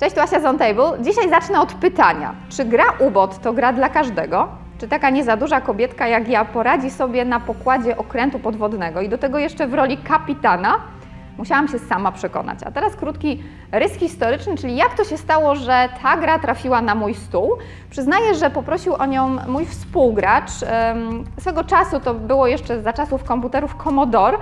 Cześć, tu Asia z On Table. Dzisiaj zacznę od pytania. Czy gra UBOT to gra dla każdego? Czy taka nie za duża kobietka jak ja poradzi sobie na pokładzie okrętu podwodnego i do tego jeszcze w roli kapitana? Musiałam się sama przekonać. A teraz krótki rys historyczny, czyli jak to się stało, że ta gra trafiła na mój stół. Przyznaję, że poprosił o nią mój współgracz. Swego czasu, to było jeszcze za czasów komputerów Commodore,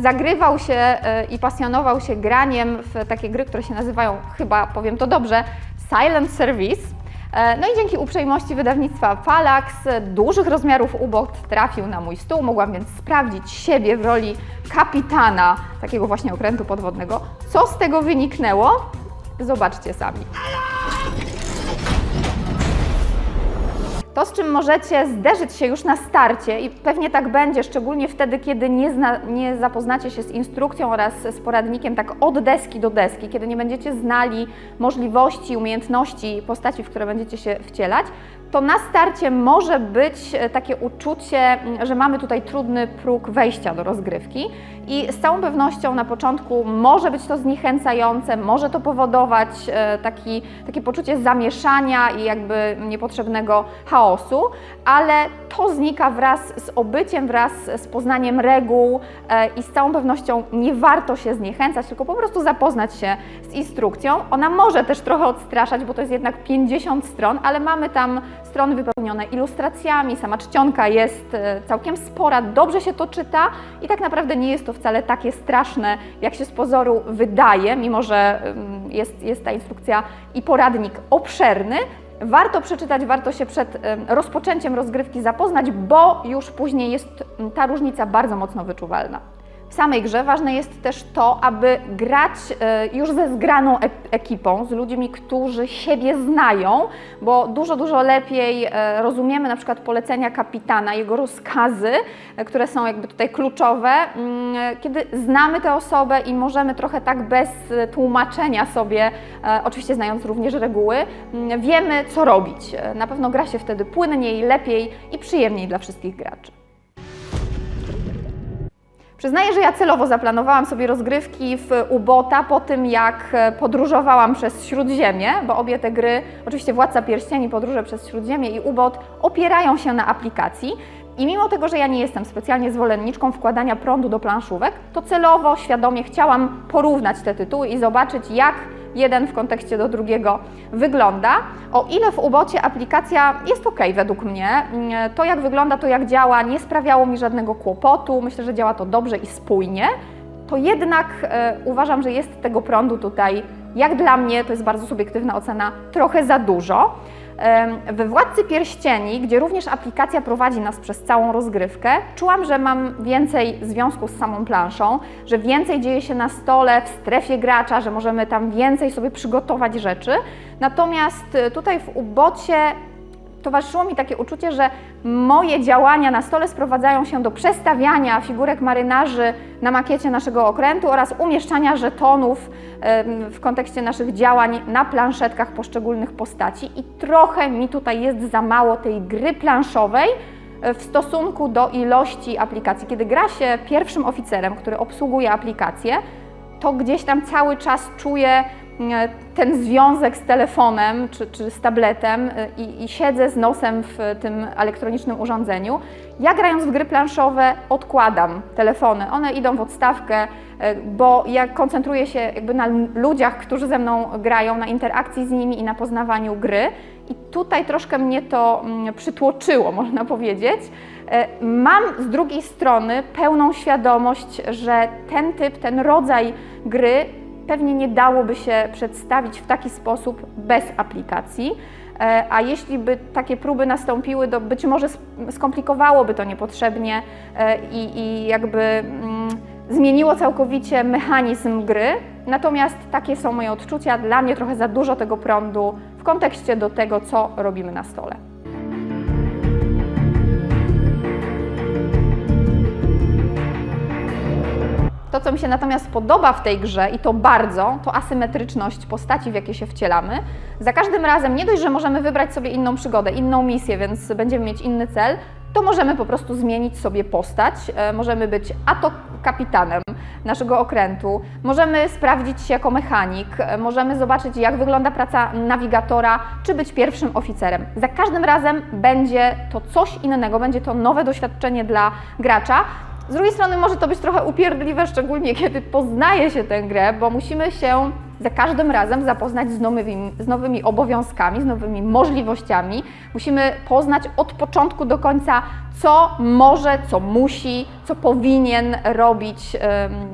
zagrywał się e, i pasjonował się graniem w takie gry, które się nazywają, chyba powiem to dobrze, Silent Service. E, No i dzięki uprzejmości wydawnictwa Palax dużych rozmiarów ubot trafił na mój stół. Mogłam więc sprawdzić siebie w roli kapitana takiego właśnie okrętu podwodnego. Co z tego wyniknęło? Zobaczcie sami. To, z czym możecie zderzyć się już na starcie i pewnie tak będzie, szczególnie wtedy, kiedy nie, zna, nie zapoznacie się z instrukcją oraz z poradnikiem tak od deski do deski, kiedy nie będziecie znali możliwości, umiejętności postaci, w które będziecie się wcielać, to na starcie może być e, takie uczucie, że mamy tutaj trudny próg wejścia do rozgrywki i z całą pewnością na początku może być to zniechęcające, może to powodować e, taki, takie poczucie zamieszania i jakby niepotrzebnego chaosu, ale to znika wraz z obyciem, wraz z poznaniem reguł e, i z całą pewnością nie warto się zniechęcać, tylko po prostu zapoznać się z instrukcją. Ona może też trochę odstraszać, bo to jest jednak 50 stron, ale mamy tam strony wypełnione ilustracjami, sama czcionka jest e, całkiem spora, dobrze się to czyta i tak naprawdę nie jest to wcale takie straszne, jak się z pozoru wydaje, mimo że jest, jest ta instrukcja i poradnik obszerny. Warto przeczytać, warto się przed rozpoczęciem rozgrywki zapoznać, bo już później jest ta różnica bardzo mocno wyczuwalna. W samej grze ważne jest też to, aby grać e, już ze zgraną ep- ekipą, z ludźmi, którzy siebie znają, bo dużo, dużo lepiej e, rozumiemy na przykład polecenia kapitana, jego rozkazy, e, które są jakby tutaj kluczowe, mm, e, kiedy znamy tę osobę i możemy trochę tak bez e, tłumaczenia sobie, e, oczywiście znając również reguły, mm, wiemy co robić. E, Na pewno gra się wtedy płynniej, lepiej i przyjemniej dla wszystkich graczy. Przyznaję, że ja celowo zaplanowałam sobie rozgrywki w Ubota po tym, jak e, podróżowałam przez Śródziemie, bo obie te gry, oczywiście Władca Pierścieni, Podróże przez Śródziemie i Ubot, opierają się na aplikacji. I mimo tego, że ja nie jestem specjalnie zwolenniczką wkładania prądu do planszówek, to celowo, świadomie chciałam porównać te tytuły i zobaczyć, jak jeden w kontekście do drugiego wygląda. O ile w Ubocie aplikacja jest ok według mnie, mm, to jak wygląda, to jak działa, nie sprawiało mi żadnego kłopotu. Myślę, że działa to dobrze i spójnie. To jednak e, uważam, że jest tego prądu tutaj, jak dla mnie, to jest bardzo subiektywna ocena, trochę za dużo. We Władcy Pierścieni, gdzie również aplikacja prowadzi nas przez całą rozgrywkę, czułam, że mam więcej związku z samą planszą, że więcej dzieje się na stole, w strefie gracza, że możemy tam więcej sobie przygotować rzeczy. Natomiast y, tutaj w Ubocie towarzyszyło mi takie uczucie, że moje działania na stole sprowadzają się do przestawiania figurek marynarzy na makiecie naszego okrętu oraz umieszczania żetonów w kontekście naszych działań na planszetkach poszczególnych postaci i trochę mi tutaj jest za mało tej gry planszowej e, w stosunku do ilości aplikacji. Kiedy gra się pierwszym oficerem, który obsługuje aplikację, to gdzieś tam cały czas czuję ten związek z telefonem czy, czy z tabletem e, i, i siedzę z nosem w tym elektronicznym urządzeniu. Ja grając w gry planszowe odkładam telefony, one idą w odstawkę, e, bo ja koncentruję się jakby na ludziach, którzy ze mną grają, na interakcji z nimi i na poznawaniu gry. I tutaj troszkę mnie to mm, przytłoczyło, można powiedzieć. E, Mam z drugiej strony pełną świadomość, że ten typ, ten rodzaj gry pewnie nie dałoby się przedstawić w taki sposób bez aplikacji. E, A jeśli by takie próby nastąpiły, to być może sk- skomplikowałoby to niepotrzebnie e, i, i jakby mm, zmieniło całkowicie mechanizm gry. Natomiast takie są moje odczucia. Dla mnie trochę za dużo tego prądu w kontekście do tego, co robimy na stole. To, co mi się natomiast podoba w tej grze i to bardzo, to asymetryczność postaci, w jakie się wcielamy. Za każdym razem nie dość, że możemy wybrać sobie inną przygodę, inną misję, więc będziemy mieć inny cel, to możemy po prostu zmienić sobie postać. E, Możemy być a to kapitanem, naszego okrętu. Możemy sprawdzić się jako mechanik, e, możemy zobaczyć, jak wygląda praca nawigatora, czy być pierwszym oficerem. Za każdym razem będzie to coś innego, będzie to nowe doświadczenie dla gracza. Z drugiej strony może to być trochę upierdliwe, szczególnie kiedy poznaje się tę grę, bo musimy się za każdym razem zapoznać z nowymi, z nowymi obowiązkami, z nowymi możliwościami. Musimy poznać od początku do końca, co może, co musi, co powinien robić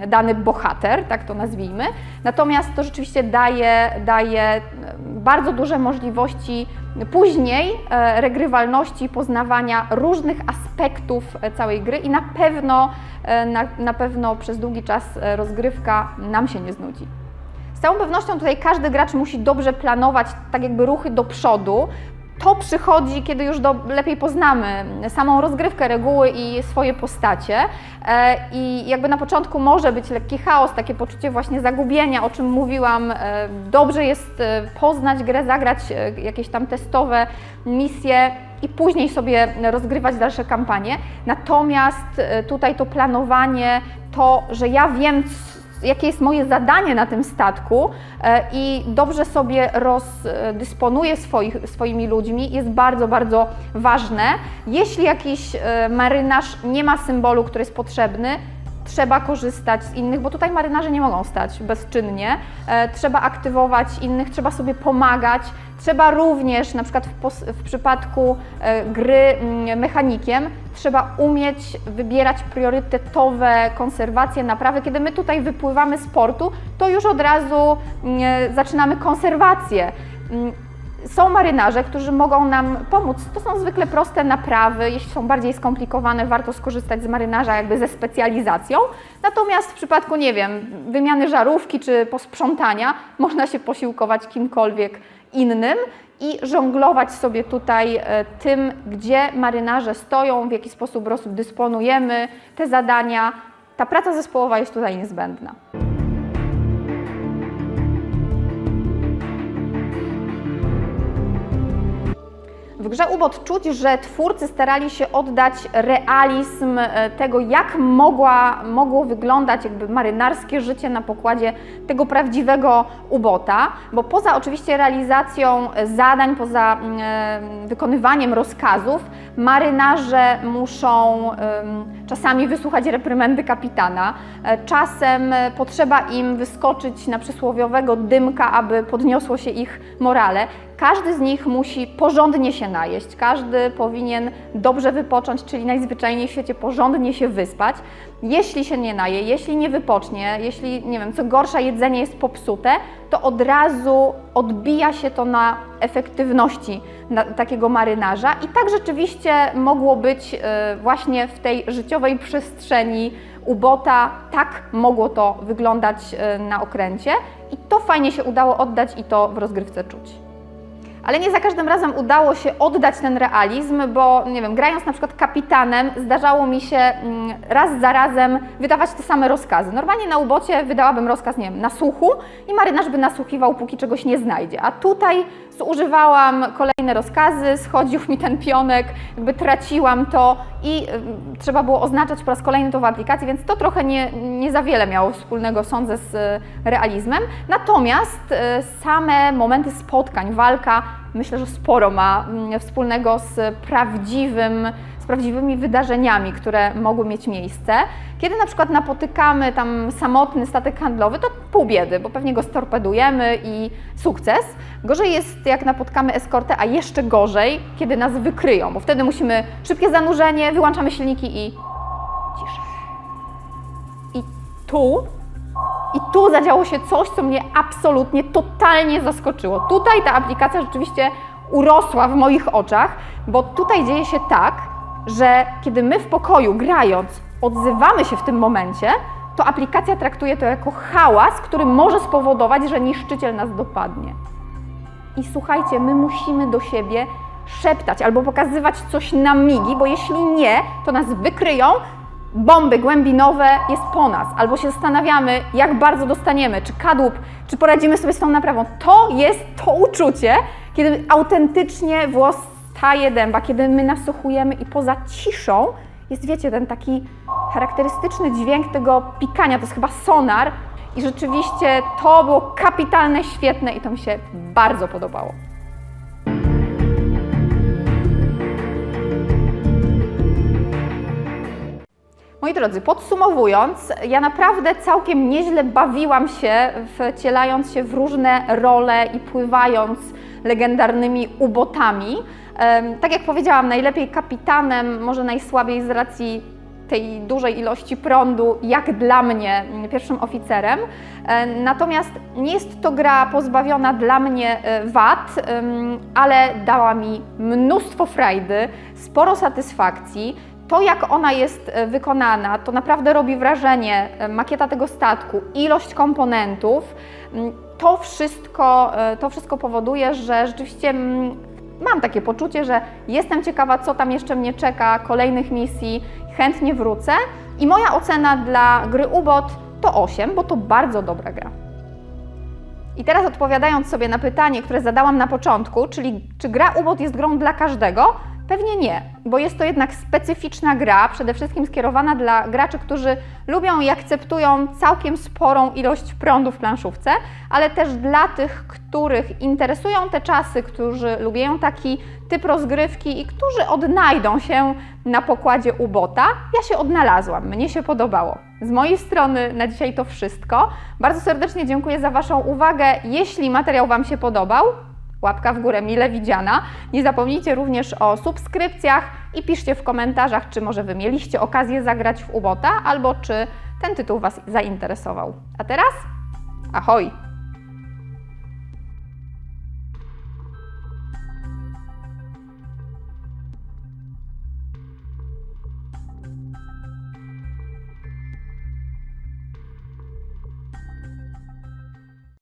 dany bohater, tak to nazwijmy. Natomiast to rzeczywiście daje, daje bardzo duże możliwości później e, regrywalności, poznawania różnych aspektów e, całej gry i na pewno, e, na, na pewno przez długi czas rozgrywka nam się nie znudzi. Całą pewnością tutaj każdy gracz musi dobrze planować tak jakby ruchy do przodu. To przychodzi, kiedy już do, lepiej poznamy samą rozgrywkę, reguły i swoje postacie. E, I jakby na początku może być lekki chaos, takie poczucie właśnie zagubienia, o czym mówiłam. E, dobrze jest e, poznać grę, zagrać e, jakieś tam testowe misje i później sobie rozgrywać dalsze kampanie. Natomiast e, tutaj to planowanie, to, że ja wiem, jakie jest moje zadanie na tym statku e, i dobrze sobie rozdysponuję swoich, swoimi ludźmi, jest bardzo, bardzo ważne. Jeśli jakiś e, marynarz nie ma symbolu, który jest potrzebny, trzeba korzystać z innych, bo tutaj marynarze nie mogą stać bezczynnie. E, trzeba aktywować innych, trzeba sobie pomagać. Trzeba również, na przykład w, w przypadku e, gry mm, mechanikiem, trzeba umieć wybierać priorytetowe konserwacje, naprawy. Kiedy my tutaj wypływamy z portu, to już od razu mm, zaczynamy konserwację. Są marynarze, którzy mogą nam pomóc. To są zwykle proste naprawy. Jeśli są bardziej skomplikowane, warto skorzystać z marynarza jakby ze specjalizacją. Natomiast w przypadku, nie wiem, wymiany żarówki czy posprzątania, można się posiłkować kimkolwiek innym i żonglować sobie tutaj e, tym, gdzie marynarze stoją, w jaki sposób rozdysponujemy te zadania. Ta praca zespołowa jest tutaj niezbędna. Grze Ubot czuć, że twórcy starali się oddać realizm e, tego, jak mogła, mogło wyglądać jakby marynarskie życie na pokładzie tego prawdziwego Ubota, bo poza oczywiście realizacją zadań, poza mm, e, wykonywaniem rozkazów, marynarze muszą czasami wysłuchać reprymendy kapitana, e, czasem potrzeba im wyskoczyć na przysłowiowego dymka, aby podniosło się ich morale. Każdy z nich musi porządnie się najeść, każdy powinien dobrze wypocząć, czyli najzwyczajniej w świecie porządnie się wyspać. Jeśli się nie naje, jeśli nie wypocznie, jeśli, nie wiem, co gorsza, jedzenie jest popsute, to od razu odbija się to na efektywności takiego marynarza. I tak rzeczywiście mogło być e, właśnie w tej życiowej przestrzeni ubota, tak mogło to wyglądać e, na okręcie. I to fajnie się udało oddać i to w rozgrywce czuć. Ale nie za każdym razem udało się oddać ten realizm, bo nie wiem, grając na przykład kapitanem, zdarzało mi się mm, raz za razem wydawać te same rozkazy. Normalnie na ubocie wydałabym rozkaz, nie wiem, na słuchu i marynarz by nasłuchiwał, póki czegoś nie znajdzie. A tutaj zużywałam kolejne rozkazy, schodził mi ten pionek, jakby traciłam to i ym, trzeba było oznaczać po raz kolejny to w aplikacji, więc to trochę nie, nie za wiele miało wspólnego, sądzę, z y, realizmem. Natomiast y, same momenty spotkań, walka, myślę, że sporo ma mm, wspólnego z prawdziwym, z prawdziwymi wydarzeniami, które mogły mieć miejsce. Kiedy na przykład napotykamy tam samotny statek handlowy, to pół biedy, bo pewnie go storpedujemy i sukces. Gorzej jest, jak napotkamy eskortę, a jeszcze gorzej, kiedy nas wykryją, bo wtedy musimy szybkie zanurzenie, wyłączamy silniki i cisza. I tu i tu zadziało się coś, co mnie absolutnie, totalnie zaskoczyło. Tutaj ta aplikacja rzeczywiście urosła w moich oczach, bo tutaj dzieje się tak, że kiedy my w pokoju grając odzywamy się w tym momencie, to aplikacja traktuje to jako hałas, który może spowodować, że niszczyciel nas dopadnie. I słuchajcie, my musimy do siebie szeptać albo pokazywać coś na migi, bo jeśli nie, to nas wykryją, bomby głębinowe jest po nas, albo się zastanawiamy, jak bardzo dostaniemy, czy kadłub, czy poradzimy sobie z tą naprawą. To jest to uczucie, kiedy autentycznie włos staje dęba, kiedy my nasłuchujemy i poza ciszą jest, wiecie, ten taki charakterystyczny dźwięk tego pikania, to jest chyba sonar. I rzeczywiście to było kapitalne, świetne i to mi się bardzo podobało. Moi drodzy, podsumowując, ja naprawdę całkiem nieźle bawiłam się, wcielając się w różne role i pływając legendarnymi ubotami. Tak jak powiedziałam, najlepiej kapitanem, może najsłabiej z racji tej dużej ilości prądu, jak dla mnie, mm, pierwszym oficerem. Natomiast nie jest to gra pozbawiona dla mnie e, wad, ale dała mi mnóstwo frajdy, sporo satysfakcji. To, jak ona jest e, wykonana, to naprawdę robi wrażenie. E, Makieta tego statku, ilość komponentów, mm, to wszystko, e, to wszystko powoduje, że rzeczywiście mm, mam takie poczucie, że jestem ciekawa, co tam jeszcze mnie czeka, kolejnych misji, chętnie wrócę. I moja ocena dla gry UBOT to 8, bo to bardzo dobra gra. I teraz odpowiadając sobie na pytanie, które zadałam na początku, czyli czy gra UBOT jest grą dla każdego? Pewnie nie, bo jest to jednak specyficzna gra, przede wszystkim skierowana dla graczy, którzy lubią i akceptują całkiem sporą ilość prądu w planszówce, ale też dla tych, których interesują te czasy, którzy lubią taki typ rozgrywki i którzy odnajdą się na pokładzie ubota. Ja się odnalazłam, mnie się podobało. Z mojej strony na dzisiaj to wszystko. Bardzo serdecznie dziękuję za Waszą uwagę. Jeśli materiał Wam się podobał, łapka w górę mile widziana. Nie zapomnijcie również o subskrypcjach i piszcie w komentarzach, czy może Wy mieliście okazję zagrać w Ubota, albo czy ten tytuł Was zainteresował. A teraz ahoj!